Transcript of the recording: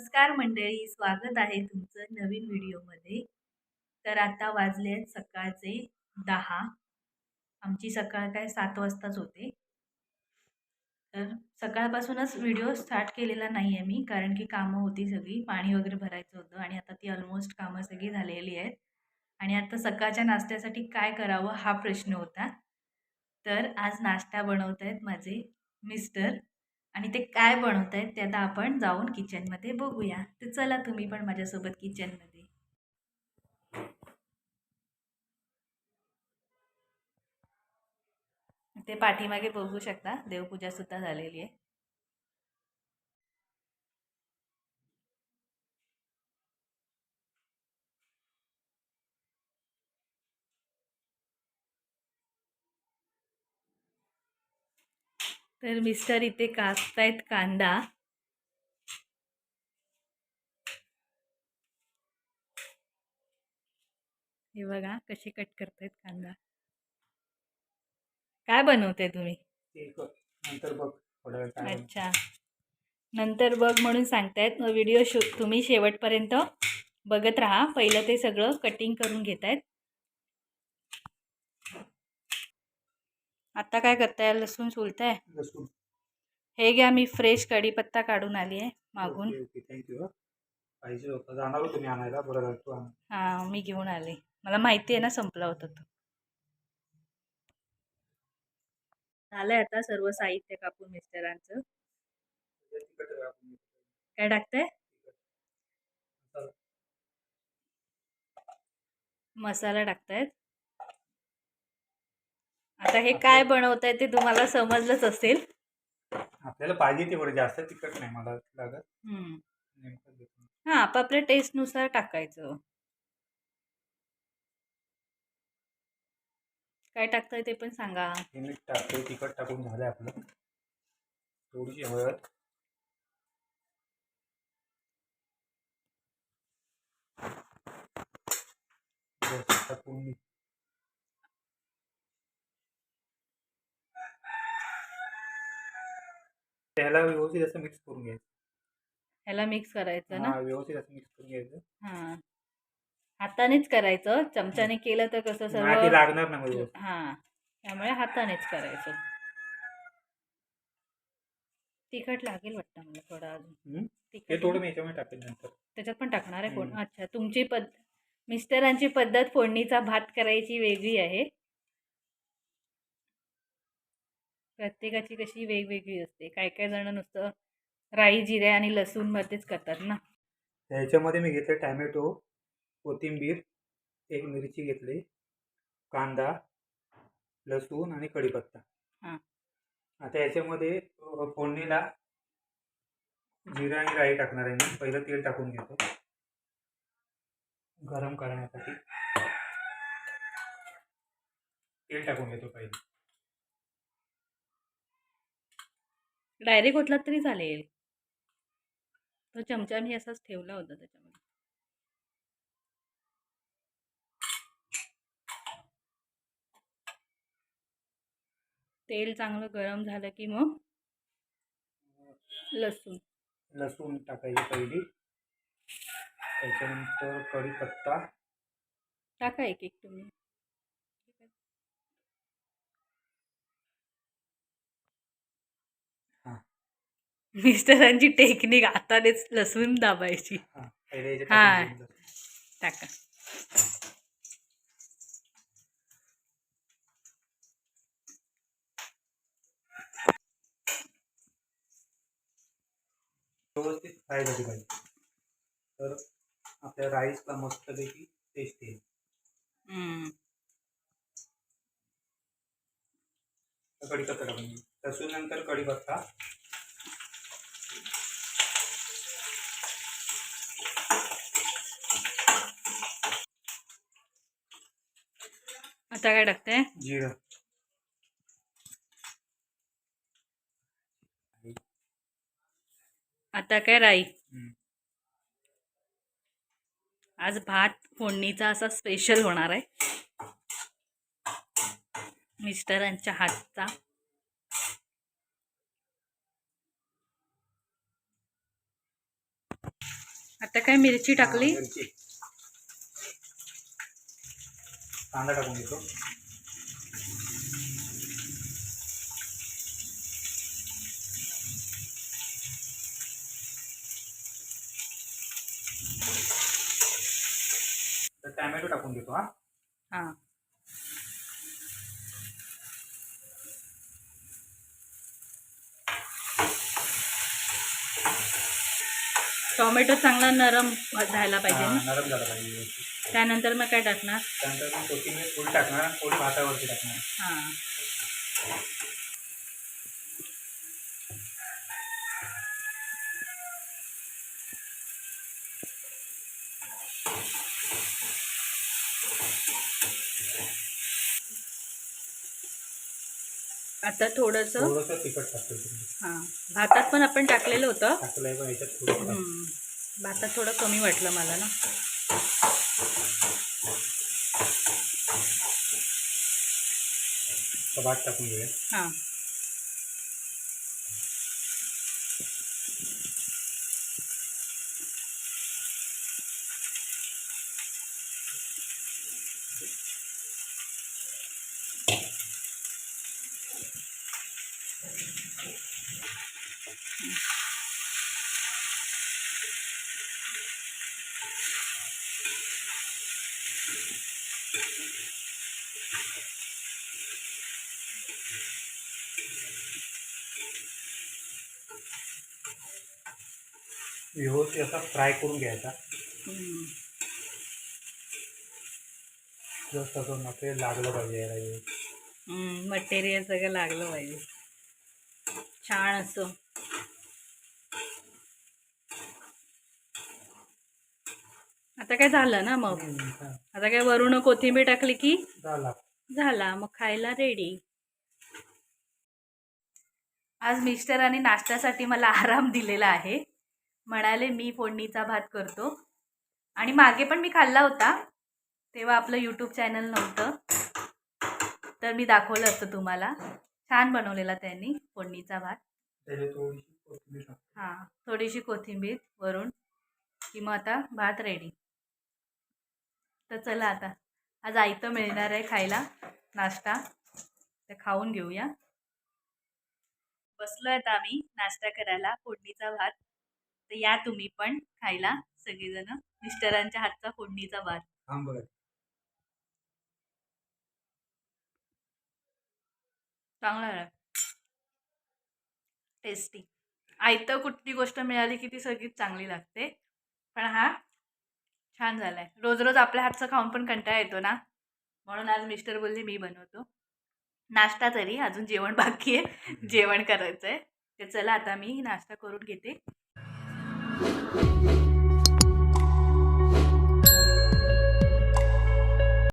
नमस्कार मंडळी स्वागत आहे तुमचं नवीन व्हिडिओमध्ये. तर आता वाजले आहेत सकाळचे दहा. आमची सकाळ काय सात वाजताच होते. तर सकाळपासूनच व्हिडिओ स्टार्ट केलेला नाही आहे मी कारण की कामं होती सगळी पाणी वगैरे भरायचं होतं आणि आता ती ऑलमोस्ट कामं सगळी झालेली आहेत. आणि आता सकाळच्या नाश्त्यासाठी काय करावं हा प्रश्न होता. तर आज नाश्ता बनवत आहेत माझे मिस्टर आणि ते काय बनवत आहेत ते आता आपण जाऊन किचनमध्ये बघूया. तर चला तुम्ही पण माझ्यासोबत किचनमध्ये ते पाठीमागे बघू शकता. देवपूजा सुद्धा झालेली आहे. तर मिस्टर इथे कापतायत कांदा. हे बघा कसे कट करतायत कांदा. काय बनवते तुम्ही. नंतर बघ अच्छा. नंतर बघ म्हणून सांगतायत व्हिडिओ शू तुम्ही शेवटपर्यंत बघत राहा. पहिलं ते सगळं कटिंग करून घेत आहेत आता काय करताय? लसूण सोलताय? लसूण. हे घ्या मी फ्रेश कढीपत्ता काढून आली आहे मागून पाहिजे होतं. जाणार आणायला बरं हां मी घेऊन आले. मला माहिती आहे ना संपला होता तो. झालंय आता सर्व साहित्य कापून मिस्टरांचं. म्हणजे. काय टाकताय? मसाला. टाकतायत. आता हे काय बनवताय ते तुम्हाला समजलंच असेल. आपल्याला पाहिजे तेवढं जास्त तिखट नाही मला लागत. हम्म. नेमकं हां आपापल्या टेस्टनुसार टाकायचं. काय टाकताय ते पण सांगा. हे मीठ टाकतो तिखट टाकून झालं आपलं. थोडीशी हळद. टाकून मी त्याला व्यवस्थित असं मिक्स करून घ्यायचं. ह्याला मिक्स करायचं ना? हा व्यवस्थित असं मिक्स करून घ्यायचं. हां. हातानेच करायचं. चमच्याने केलं तर कसं सर्व लागणार नाही व्यवस्थित हां त्यामुळे हातानेच करायचं. तिखट लागेल वाटतं मला थोडं अजून. तिखट थोडं मी याच्यामध्ये टाकेल नंतर. त्याच्यात पण टाकणार आहे फोड हम्म. अच्छा तुमची पद मिस्टरांची पद्धत फोडणीचा भात करायची वेगळी आहे. प्रत्येकाची कशी वेगवेगळी असते. काय काय जण नुसतं राई जिरे आणि लसूण मध्येच करतात ना. ह्याच्यामध्ये मी घेतले टॅमॅटो कोथिंबीर एक मिरची घेतली कांदा लसूण आणि कढीपत्ता. हां. आता याच्यामध्ये फोडणीला जिरा आणि राई टाकणार आहे मी. पहिलं तेल टाकून घेतो. गरम करण्यासाठी तेल टाकून घेतो पहिले. डायरेक्ट ओतलात तरी चालेल. तो चमचा मी असाच ठेवला होता त्याच्यामध्ये. तेल चांगलं गरम झालं की मग लसूण. लसूण टाकायची पहिली. त्याच्यानंतर कढीपत्ता. टाका एक एक तुम्ही. हां. मिस्टरांची टेक्निक हातानेच लसूण दाबायची. हां. टाका. व्यवस्थित फ्राय झाली पाहिजे. तर आपल्या राईसला मस्तपैकी टेस्ट येईल. कढीपत्ता टाकून लसूण नंतर कढीपत्ता. आता काय टाकते? जिरं. आता काय राई. आज भात फोडणीचा असा स्पेशल होणार आहे. मिस्टरांच्या हातचा. आता काय मिरची टाकली. कांदा टाकून घेतो तर टॅमॅटो टाकून घेतो हा. हा. टोमॅटो चांगला नरम झाला पाहिजे हा, ना? नरम झाला पाहिजे व्यवस्थित. त्यानंतर मग काय टाकणार? त्यानंतर मग कोथिंबीर थोडी टाकणार आणि थोडी भातावरती टाकणार. हा. आता थोडस तिखट हा. भातात पण आपण टाकलेलं होतं. भातात थोडं कमी वाटलं मला ना. भात टाकून घेऊया. हा. व्यवस्थित असा फ्राय करून घ्यायचा. जस्ट असं मटेरियल लागलं पाहिजे याला मटेरियल सगळं लागलं पाहिजे. छान असं. आता काय झालं ना मग. आता काय वरून कोथिंबीर टाकली की झाला. झाला. मग खायला रेडी आज मिस्टरांनी नाश्त्यासाठी मला आराम दिलेला आहे. म्हणाले मी फोडणीचा भात करतो. आणि मागे पण मी खाल्ला होता. तेव्हा आपलं यूट्यूब चॅनल नव्हतं. तर मी दाखवलं असतं तुम्हाला. छान बनवलेला त्यांनी फोडणीचा भात. हां थोडीशी कोथिंबीर वरून की मग आता भात रेडी तर चला आता. आज आयतं मिळणार आहे खायला. नाश्ता. तर खाऊन घेऊया. बसलो आहेत आम्ही. नाश्ता करायला. फोडणीचा भात. तर या तुम्ही पण खायला सगळेजण. मिस्टरांच्या हातचा फोडणीचा भात. चांगला टेस्टी आयतं कुठली गोष्ट मिळाली की ती सगळीच चांगली लागते. पण हा छान झालाय. रोज रोज आपल्या हातचं खाऊन पण कंटाळा येतो ना? म्हणून आज मिस्टर बोलले मी बनवतो. नाश्ता तरी अजून जेवण बाकी आहे. जेवण करायचं आहे तर चला आता मी नाश्ता करून घेते.